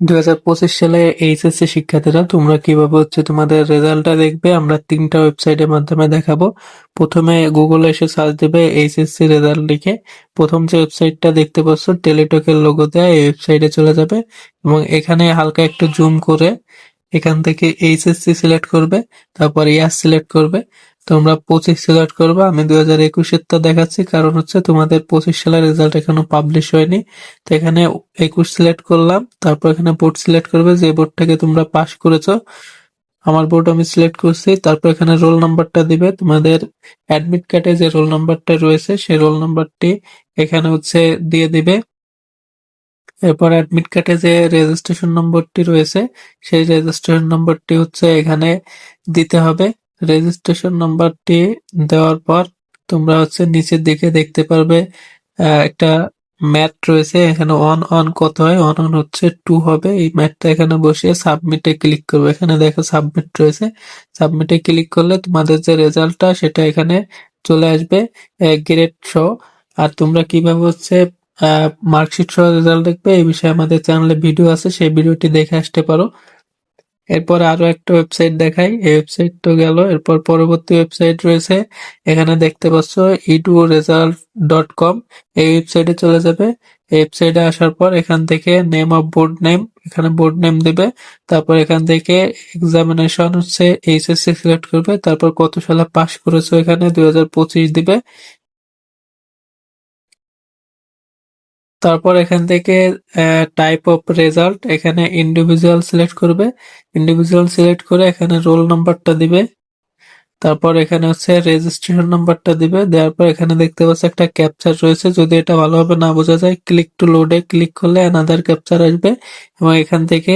দুই হাজার পঁচিশ সালে এইচএসসি শিক্ষার্থীরা, তোমরা কীভাবে হচ্ছে তোমাদের রেজাল্টটা দেখবে, আমরা তিনটা ওয়েবসাইটের মাধ্যমে দেখাবো। প্রথমে গুগলে এসে সার্চ দেবে এইচএসসি রেজাল্ট লিখে। প্রথম যে ওয়েবসাইটটা দেখতে পাচ্ছ, টেলিটকের লোগো দেয়, এই ওয়েবসাইটে চলে যাবে। এবং এখানে হালকা একটু জুম করে এখান থেকে এইচএসসি সিলেক্ট করবে, তারপর ইয়ার সিলেক্ট করবে। তোমরা পঁচিশ সিলেক্ট করবে, আমি দু হাজার একুশেরটা দেখাচ্ছি, কারণ হচ্ছে তোমাদের পঁচিশ সালের রেজাল্ট এখনও পাবলিশ হয়নি। তো এখানে একুশ সিলেক্ট করলাম, তারপর এখানে বোর্ড সিলেক্ট করবে, যে বোর্ডটাকে তোমরা পাস করেছ, আমার বোর্ড আমি সিলেক্ট করছি, তারপর এখানে রোল নাম্বারটা দিবে। তোমাদের অ্যাডমিট কার্ডে যে রোল নাম্বারটা রয়েছে, সেই রোল নাম্বারটি এখানে হচ্ছে দিয়ে দিবে। এরপর অ্যাডমিট কার্ডে যে রেজিস্ট্রেশন নম্বরটি রয়েছে, সেই রেজিস্ট্রেশন নম্বরটি হচ্ছে এখানে দিতে হবে। রেজিস্ট্রেশন নম্বরটি দেওয়ার পর তোমরা হচ্ছে নিচের দিকে দেখতে পারবে একটা ম্যাট রয়েছে। এখানে অন অন কত হয়? অন অন হচ্ছে টু হবে। এই ম্যাটটা এখানে বসিয়ে সাবমিটে ক্লিক করবে। এখানে দেখো সাবমিট রয়েছে। সাবমিটে ক্লিক করলে তোমাদের যে রেজাল্টটা সেটা এখানে চলে আসবে গ্রেড সহ আর তোমরা কীভাবে হচ্ছে মার্কশিট সহ রেজাল্ট দেখবে। এই বিষয়ে আমাদের চ্যানেলে ভিডিও আছে, সেই ভিডিওটি দেখে আসতে পারো। এরপর আরও একটা ওয়েবসাইট দেখাই। এই ওয়েবসাইট তো গেল। এরপর পরবর্তী ওয়েবসাইট রয়েছে। এখানে দেখতে পাচ্ছ ইডু রেজাল্ট ডট কম এই ওয়েবসাইটে চলে যাবে। এই ওয়েবসাইটে আসার পর এখান থেকে নেম অফ বোর্ড নেম এখানে বোর্ড নেম দিবে। তারপর এখান থেকে এক্সামিনেশন হচ্ছে এইচএসসি সিলেক্ট করবে। তারপর কত সালে পাস করেছ এখানে? দুই হাজার পঁচিশ দিবে। তারপর এখান থেকে টাইপ অফ রেজাল্ট এখানে ইন্ডিভিজুয়াল সিলেক্ট করবে। ইন্ডিভিজুয়াল সিলেক্ট করে এখানে রোল নাম্বারটা দিবে। তারপর এখানে হচ্ছে রেজিস্ট্রেশন নাম্বারটা দিবে। দেওয়ার পর এখানে দেখতে পাচ্ছি একটা ক্যাপচার রয়েছে। যদি এটা ভালোভাবে না বোঝা যায় ক্লিক টু লোডে ক্লিক করলে অ্যানাদার ক্যাপচার আসবে এবং এখান থেকে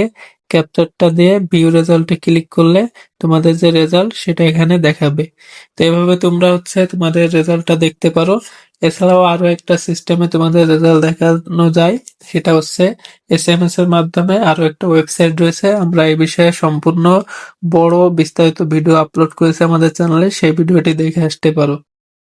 ক্যাপচারটা দিয়ে ভিউ রেজাল্টে ক্লিক করলে তোমাদের যে রেজাল্ট সেটা এখানে দেখাবে। তো এভাবে তোমরা হচ্ছে তোমাদের রেজাল্টটা দেখতে পারো। এছাড়াও আরও একটা সিস্টেমে তোমাদের রেজাল্ট দেখানো যায়, সেটা হচ্ছে এস এম এস এর মাধ্যমে আরও একটা ওয়েবসাইট রয়েছে। আমরা এই বিষয়ে সম্পূর্ণ বড় বিস্তারিত ভিডিও আপলোড করেছি আমাদের চ্যানেলে সেই ভিডিওটি দেখে আসতে পারো।